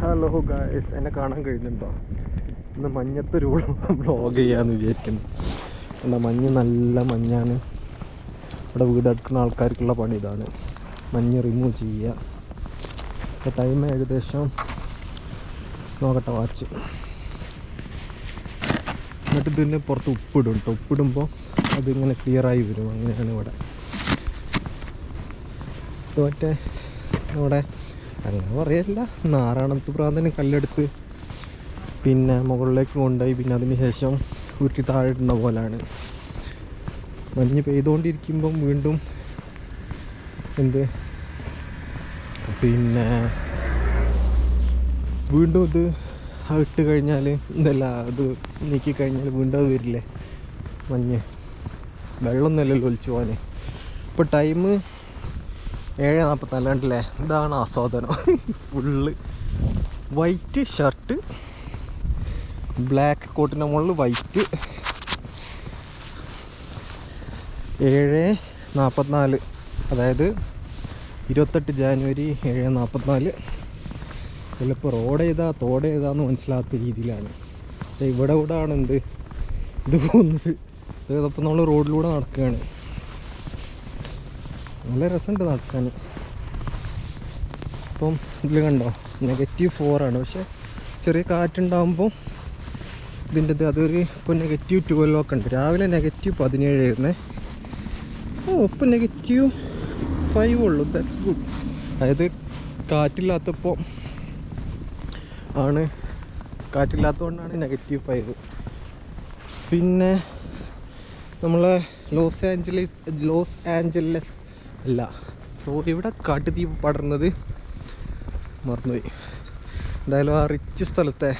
Hello guys എന്നെ കാണാൻ കഴിയുന്നുണ്ടോ ഇന്ന് മഞ്ഞത്തൊരു വ്ളോഗ് ചെയ്യാന്ന് വിചാരിക്കുന്നു. എന്താ മഞ്ഞ് നല്ല മഞ്ഞാണ്. ഇവിടെ വീട് വീടെടുക്കുന്ന ആൾക്കാർക്കുള്ള പണി ഇതാണ്. മഞ്ഞ് റിമൂവ് ചെയ്യുക ടൈം ഏകദേശം നോക്കട്ടെ വാച്ച് എന്നിട്ട് ഇതിന് പുറത്ത് ഉപ്പിടും കേട്ടോ ഉപ്പിടുമ്പോൾ അതിങ്ങനെ ക്ലിയറായി വരും. അങ്ങനെയാണ് ഇവിടെ. മറ്റേ നമ്മുടെ അങ്ങനെ പറയല്ല നാറാണത്ത് പ്രാന്തന് കല്ലെടുത്ത് പിന്നെ മുകളിലേക്ക് കൊണ്ടുപോയി. പിന്നെ അതിന് ശേഷം ഉരുട്ടി താഴെ ഇടുന്ന പോലാണ്. മഞ്ഞ് പെയ്തുകൊണ്ടിരിക്കുമ്പം വീണ്ടും എന്ത്? പിന്നെ വീണ്ടും ഇത് ഇട്ട് കഴിഞ്ഞാൽ എന്തല്ല അത് നീക്കി കഴിഞ്ഞാൽ വീണ്ടും അത് വരില്ലേ? മഞ്ഞ്. വെള്ളം നല്ലല്ലോ ഒലിച്ചു പോകാൻ ഇപ്പോൾ ടൈം ഏഴ് നാൽപ്പത്തിനാല് കണ്ടില്ലേ? ഇതാണ് ആസ്വാദനം. ഫുള്ള്. വൈറ്റ് ഷർട്ട് ബ്ലാക്ക് കോട്ടിന്റെ മുകളിൽ വൈറ്റ് ഏഴ് നാൽപ്പത്തിനാല് അതായത് ഇരുപത്തെട്ട് ജാനുവരി ഏഴ് നാൽപ്പത്തിനാല് ചിലപ്പോൾ റോഡ് ഏതാ തോട് ചെയ്താന്ന് മനസ്സിലാത്ത രീതിയിലാണ്. ഇവിടെ ഇവിടെ ആണ് എന്ത്? ഇത് പോകുന്നത്. ഇതപ്പം നമ്മൾ റോഡിലൂടെ നടക്കുകയാണ്. നല്ല രസമുണ്ട് നടക്കാൻ. ഇപ്പം ഇതിൽ കണ്ടോ? നെഗറ്റീവ് ഫോറാണ് പക്ഷെ ചെറിയ കാറ്റുണ്ടാകുമ്പോൾ ഇതിന്റെ ഇത് അതൊരു ഇപ്പോൾ നെഗറ്റീവ് ട്വൽവ് ഒക്കെ ഉണ്ട്. രാവിലെ നെഗറ്റീവ് പതിനേഴ് ആയിരുന്നേ. ഓ ഇപ്പം നെഗറ്റീവ് ഫൈവ് ഉള്ളൂ. ദാറ്റ്സ് ഗുഡ് അതായത് കാറ്റില്ലാത്തപ്പോൾ ആണ് കാറ്റില്ലാത്തതുകൊണ്ടാണ് നെഗറ്റീവ് ഫൈവ് പിന്നെ നമ്മളെ ലോസ് ആഞ്ചലീസ് ലോസ് ആഞ്ചലസ് അല്ല ഇവിടെ കാട്ടുതീ പടർന്നത്? മറന്നുപോയി. എന്തായാലും ആ റിച്ച് സ്ഥലത്തെ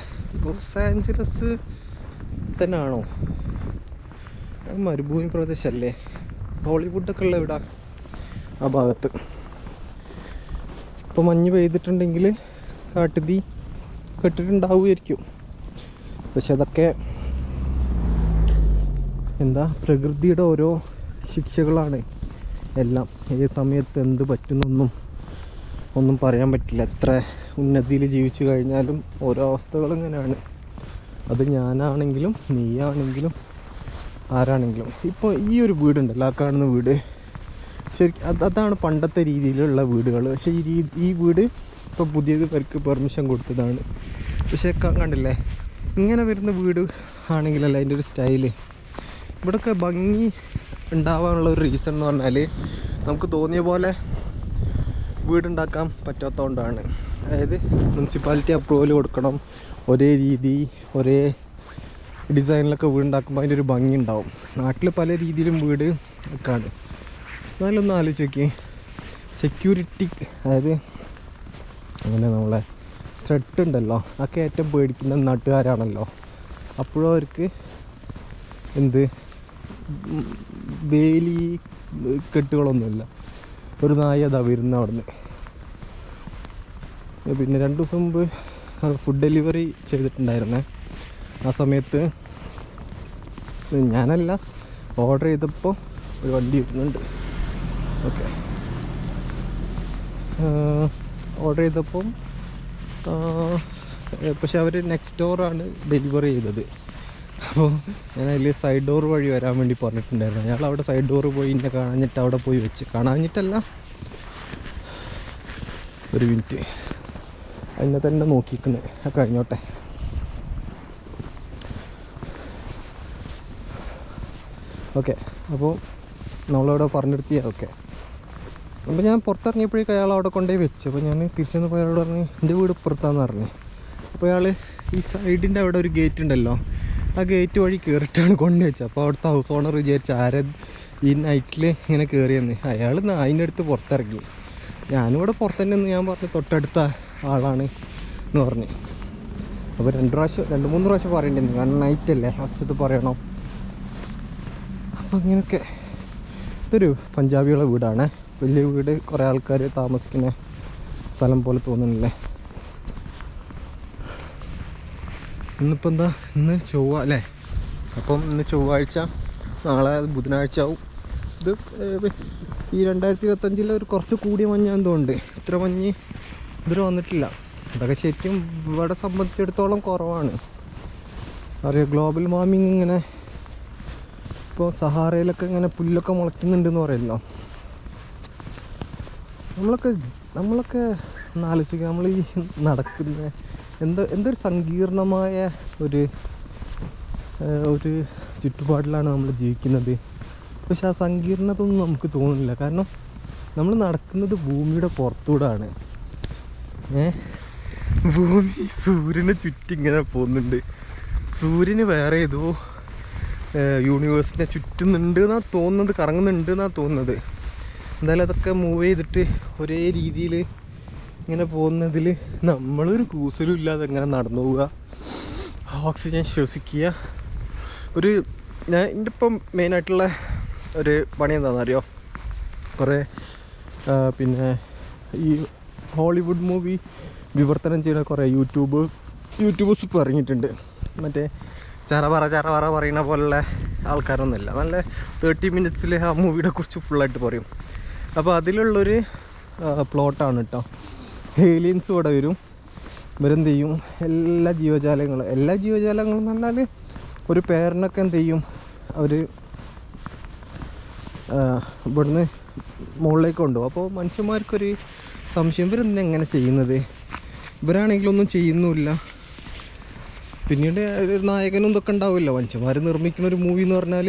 ലോസ് ആഞ്ചലസ് തന്നെയാണോ? മരുഭൂമി പ്രദേശമല്ലേ ഹോളിവുഡൊക്കെ ഉള്ള ഇവിടെ ആ ഭാഗത്ത്. ഇപ്പോൾ മഞ്ഞ് പെയ്തിട്ടുണ്ടെങ്കിൽ കാട്ടുതീ കെട്ടിട്ടുണ്ടാവുമായിരിക്കും. പക്ഷെ അതൊക്കെ എന്താ പ്രകൃതിയുടെ ഓരോ ശിക്ഷകളാണ്. എല്ലാം ഏത് സമയത്ത് എന്ത് പറ്റുന്നൊന്നും ഒന്നും പറയാൻ പറ്റില്ല. എത്ര ഉന്നതിയിൽ ജീവിച്ചു കഴിഞ്ഞാലും ഓരോ അവസ്ഥകൾ ഇങ്ങനെയാണ്. അത് ഞാനാണെങ്കിലും നീയാണെങ്കിലും ആരാണെങ്കിലും. ഇപ്പോൾ ഈ ഒരു വീടുണ്ടല്ലോ ആ കാണുന്ന വീട്. ശരി അത് അതാണ് പണ്ടത്തെ രീതിയിലുള്ള വീടുകൾ. പക്ഷേ ഈ ഈ വീട് ഇപ്പോൾ പുതിയത് പേർക്ക് പെർമിഷൻ കൊടുത്തതാണ്. പക്ഷേ കണ്ടില്ലേ? ഇങ്ങനെ വരുന്ന വീട് ആണെങ്കിലല്ല അതിന്റെ ഒരു സ്റ്റൈൽ. ഇവിടെയൊക്കെ ഭംഗി ഉണ്ടാവാനുള്ള ഒരു റീസൺ എന്ന് പറഞ്ഞാൽ നമുക്ക് തോന്നിയ പോലെ വീടുണ്ടാക്കാൻ പറ്റാത്തതുകൊണ്ടാണ് അതായത് മുനിസിപ്പാലിറ്റി അപ്രൂവൽ കൊടുക്കണം. ഒരേ രീതി ഒരേ ഡിസൈനിലൊക്കെ വീടുണ്ടാക്കുമ്പോൾ അതിന്റെ ഒരു ഭംഗി ഉണ്ടാവും നാട്ടിൽ പല രീതിയിലും വീട് ഒക്കെയാണ് എന്നാലൊന്ന് ആലോചിച്ച് നോക്കി സെക്യൂരിറ്റി അതായത് അങ്ങനെ നമ്മളെ ത്രെട്ട് ഉണ്ടല്ലോ അതൊക്കെ ഏറ്റവും പേടിക്കുന്ന നാട്ടുകാരാണല്ലോ. അപ്പോഴും അവർക്ക് എന്ത് വേലി കെട്ടുകളൊന്നുമില്ല. ഒരു നായ അതാ വരുന്ന അവിടുന്ന്. പിന്നെ രണ്ട് ദിവസം മുമ്പ് ഫുഡ് ഡെലിവറി ചെയ്തിട്ടുണ്ടായിരുന്നേ. ആ സമയത്ത് ഞാനല്ല ഓർഡർ ചെയ്തപ്പോൾ ഒരു വണ്ടി വരുന്നുണ്ട്. ഓക്കെ. ഓർഡർ ചെയ്തപ്പം പക്ഷെ അവർ നെക്സ്റ്റ് ഡോറാണ് ഡെലിവറി ചെയ്തത്. അപ്പോൾ ഞാൻ അതിൽ സൈഡ് ഡോർ വഴി വരാൻ വേണ്ടി പറഞ്ഞിട്ടുണ്ടായിരുന്നു. അയാൾ അവിടെ സൈഡ് ഡോർ പോയി എന്നെ കാണാഞ്ഞിട്ട് അവിടെ പോയി വെച്ച്. കാണാഞ്ഞിട്ടല്ല. ഒരു മിനിറ്റ് അതിനെ തന്നെ നോക്കിക്കണേ. കഴിഞ്ഞോട്ടെ. ഓക്കെ അപ്പോൾ നമ്മളവിടെ പറഞ്ഞിരുത്തിയാ ഓക്കെ അപ്പോൾ ഞാൻ പുറത്തിറങ്ങിയപ്പോഴേക്കും അയാൾ അവിടെ കൊണ്ടുപോയി വെച്ചു. അപ്പോൾ ഞാൻ തിരിച്ചു പോയി അയാളോട് പറഞ്ഞു എന്റെ വീട് ഇപ്പുറത്താന്ന് പറഞ്ഞു. അപ്പോൾ അയാൾ ഈ സൈഡിന്റെ അവിടെ ഒരു ഗേറ്റ് ഉണ്ടല്ലോ. ആ ഗേറ്റ് വഴി കയറിയിട്ടാണ് കൊണ്ടുവച്ചത്. വെച്ചത് അപ്പോൾ അവിടുത്തെ ഹൗസ് ഓണർ വിചാരിച്ച ആരെ ഈ നൈറ്റിൽ ഇങ്ങനെ കയറിയെന്ന് അയാൾ അതിന്റെ അടുത്ത് പുറത്തിറങ്ങി. ഞാനിവിടെ പുറത്തു തന്നെ നിന്ന് ഞാൻ പറഞ്ഞു തൊട്ടടുത്ത ആളാണ് എന്ന് പറഞ്ഞു. അപ്പോൾ രണ്ട് പ്രാവശ്യം രണ്ട് മൂന്ന് പ്രാവശ്യം പറയണ്ടായിരുന്നു. കാരണം നൈറ്റ് അല്ലേ അച്ഛത്ത് പറയണം. അപ്പോൾ ഇങ്ങനെയൊക്കെ. ഇതൊരു പഞ്ചാബികളുടെ വീടാണ്. വലിയ വീട് കുറേ ആൾക്കാർ താമസിക്കുന്ന സ്ഥലം പോലെ തോന്നുന്നില്ലേ? ഇന്നിപ്പോൾ എന്താ? ഇന്ന് ചൊവ്വ അല്ലേ? അപ്പം ഇന്ന് ചൊവ്വാഴ്ച നാളെ ബുധനാഴ്ച ആവും. ഇത് ഈ രണ്ടായിരത്തി ഇരുപത്തഞ്ചിലെ ഒരു കുറച്ച് കൂടിയ മഞ്ഞ എന്തുകൊണ്ട് ഇത്ര മഞ്ഞ് ഇതുവരെ വന്നിട്ടില്ല. അതൊക്കെ ശരിക്കും ഇവിടെ സംബന്ധിച്ചിടത്തോളം കുറവാണ്. അറിയാം? ഗ്ലോബൽ വാർമിങ് ഇങ്ങനെ ഇപ്പോൾ സഹാറയിലൊക്കെ ഇങ്ങനെ പുല്ലൊക്കെ മുളയ്ക്കുന്നുണ്ടെന്ന് പറയല്ലോ. നമ്മളൊക്കെ നമ്മളൊക്കെ ഒന്ന് ആലോചിക്കുക നമ്മൾ ഈ നടക്കുന്ന എന്താ എന്തൊരു സങ്കീർണമായ ഒരു ഒരു ചുറ്റുപാടിലാണ് നമ്മൾ ജീവിക്കുന്നത്. പക്ഷെ ആ സങ്കീർണത ഒന്നും നമുക്ക് തോന്നുന്നില്ല. കാരണം നമ്മൾ നടക്കുന്നത് ഭൂമിയുടെ പുറത്തൂടാണ്. ഏ? ഭൂമി സൂര്യനെ ചുറ്റി ഇങ്ങനെ പോകുന്നുണ്ട്. സൂര്യന് വേറെ ഏതോ യൂണിവേഴ്സിനെ ചുറ്റുന്നുണ്ട് എന്നാ തോന്നുന്നത് കറങ്ങുന്നുണ്ട് എന്നാ തോന്നുന്നത്. എന്തായാലും അതൊക്കെ മൂവ് ചെയ്തിട്ട് ഒരേ രീതിയിൽ ഇങ്ങനെ പോകുന്നതിൽ നമ്മളൊരു കൂസലും ഇല്ലാതെ ഇങ്ങനെ നടന്നു പോവുക? ഓക്സിജൻ ശ്വസിക്കുക. ഒരു ഞാൻ എന്റെ ഇപ്പം മെയിനായിട്ടുള്ള ഒരു പണി എന്താണെന്ന് അറിയോ? കുറേ പിന്നെ ഈ ഹോളിവുഡ് മൂവി വിവർത്തനം ചെയ്യുന്ന കുറേ യൂട്യൂബേഴ്സ് യൂട്യൂബേഴ്സ് ഇപ്പോൾ ഇറങ്ങിയിട്ടുണ്ട്. മറ്റേ ചറപറ ചറപറ പറയുന്ന പോലുള്ള ആൾക്കാരൊന്നുമില്ല. നല്ല തേർട്ടി മിനിറ്റ്സിൽ ആ മൂവിയുടെ കുറിച്ച് ഫുള്ളായിട്ട് പറയും. അപ്പോൾ അതിലുള്ളൊരു പ്ലോട്ടാണ് കേട്ടോ ഏലിയൻസ് ഇവിടെ വരും. ഇവരെന്ത് ചെയ്യും? എല്ലാ ജീവജാലങ്ങളും എല്ലാ ജീവജാലങ്ങളും എന്ന് പറഞ്ഞാൽ ഒരു പേരിനൊക്കെ എന്ത് ചെയ്യും? അവർ ഇവിടുന്ന് മുകളിലേക്ക് കൊണ്ടുപോകും. അപ്പോൾ മനുഷ്യന്മാർക്കൊരു സംശയം. ഇവരെന്ത് എങ്ങനെ ചെയ്യുന്നത്? ഇവരാണെങ്കിലൊന്നും ചെയ്യുന്നുമില്ല. പിന്നീട് ഒരു നായകനും ഇതൊക്കെ ഉണ്ടാവില്ല. മനുഷ്യന്മാർ നിർമ്മിക്കുന്ന ഒരു മൂവി എന്ന് പറഞ്ഞാൽ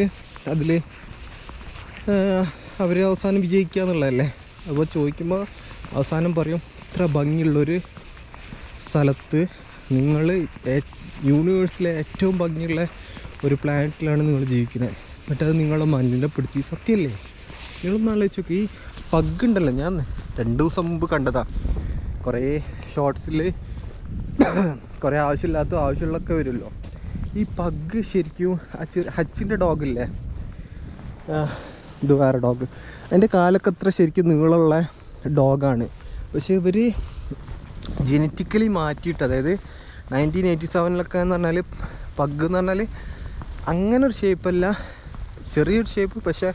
അതിൽ അവർ അവസാനം വിജയിക്കുക എന്നുള്ളതല്ലേ അപ്പോൾ ചോദിക്കുമ്പോൾ അവസാനം പറയും ഇത്ര ഭംഗിയുള്ളൊരു സ്ഥലത്ത് നിങ്ങൾ യൂണിവേഴ്സിലെ ഏറ്റവും ഭംഗിയുള്ള ഒരു പ്ലാനറ്റിലാണ് നിങ്ങൾ ജീവിക്കുന്നത്. എന്നിട്ടത് നിങ്ങളെ മലിനപ്പെടുത്തി സത്യമല്ലേ നിങ്ങളൊന്ന് ആലോചിച്ച് നോക്കി. ഈ പഗ് ഉണ്ടല്ലോ ഞാൻ രണ്ട് ദിവസം മുമ്പ് കണ്ടതാ. കുറേ ഷോർട്സിൽ കുറേ ആവശ്യമില്ലാത്ത ആവശ്യമുള്ളൊക്കെ വരുമല്ലോ. ഈ പഗ് ശരിക്കും ചെറിയ ഹച്ചിന്റെ ഡോഗില്ലേ ഇത് വേറെ ഡോഗ് അതിന്റെ കാലൊക്കെ അത്ര ശരിക്കും നീളമുള്ള ഡോഗാണ് പക്ഷേ ഇവർ ജനറ്റിക്കലി മാറ്റിയിട്ട് അതായത് നയന്റീൻ എയ്റ്റി സെവനിലൊക്കെ എന്ന് പറഞ്ഞാൽ പഗ് എന്ന് പറഞ്ഞാൽ അങ്ങനെ ഒരു ഷേപ്പല്ല ചെറിയൊരു ഷേപ്പ് പക്ഷേ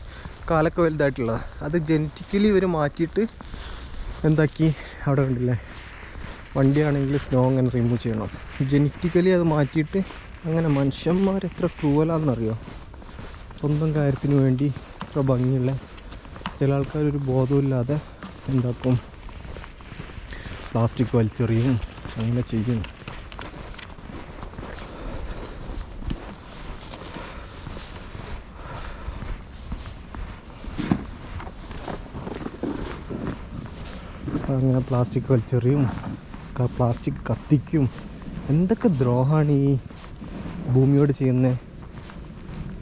കാലൊക്കെ വലുതായിട്ടുള്ളതാണ് അത് ജനറ്റിക്കലി ഇവർ മാറ്റിയിട്ട് എന്താക്കി? അവിടെ ഉണ്ടല്ലേ വണ്ടിയാണെങ്കിൽ സ്നോ അങ്ങനെ റിമൂവ് ചെയ്യണം. ജനറ്റിക്കലി അത് മാറ്റിയിട്ട് അങ്ങനെ മനുഷ്യന്മാർ എത്ര ക്രൂവലാണെന്നറിയോ? സ്വന്തം കാര്യത്തിന് വേണ്ടി ഇത്ര ഭംഗിയുള്ള ചില ആൾക്കാരൊരു ബോധമില്ലാതെ എന്താക്കും? പ്ലാസ്റ്റിക് വലിച്ചെറിയും അങ്ങനെ ചെയ്യും അങ്ങനെ പ്ലാസ്റ്റിക് വലിച്ചെറിയും പ്ലാസ്റ്റിക് കത്തിക്കും. എന്തൊക്കെ ദ്രോഹമാണ് ഈ ഭൂമിയോട് ചെയ്യുന്നത്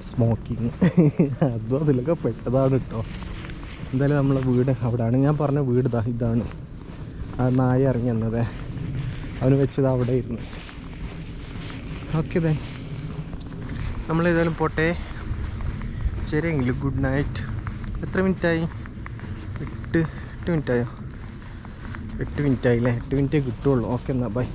സ്മോക്കിങ് അതും അതിലൊക്കെ പെട്ടതാണ് കേട്ടോ എന്തായാലും നമ്മളെ വീട് അവിടെയാണ് ഞാൻ പറഞ്ഞ വീട് ഇതാ ഇതാണ്. ആ നായ ഇറങ്ങി വന്നത് അവന് വെച്ചത് അവിടെ ഇരുന്ന് ഓക്കെ ദേ. നമ്മളേതായാലും പോട്ടെ. ശരിയെങ്കിലും ഗുഡ് നൈറ്റ്. എത്ര മിനിറ്റായി? എട്ട് എട്ട് മിനിറ്റായോ? എട്ട് മിനിറ്റ് ആയില്ലേ എട്ട് മിനിറ്റേ കിട്ടുള്ളൂ. ഓക്കെ എന്നാൽ ബൈ.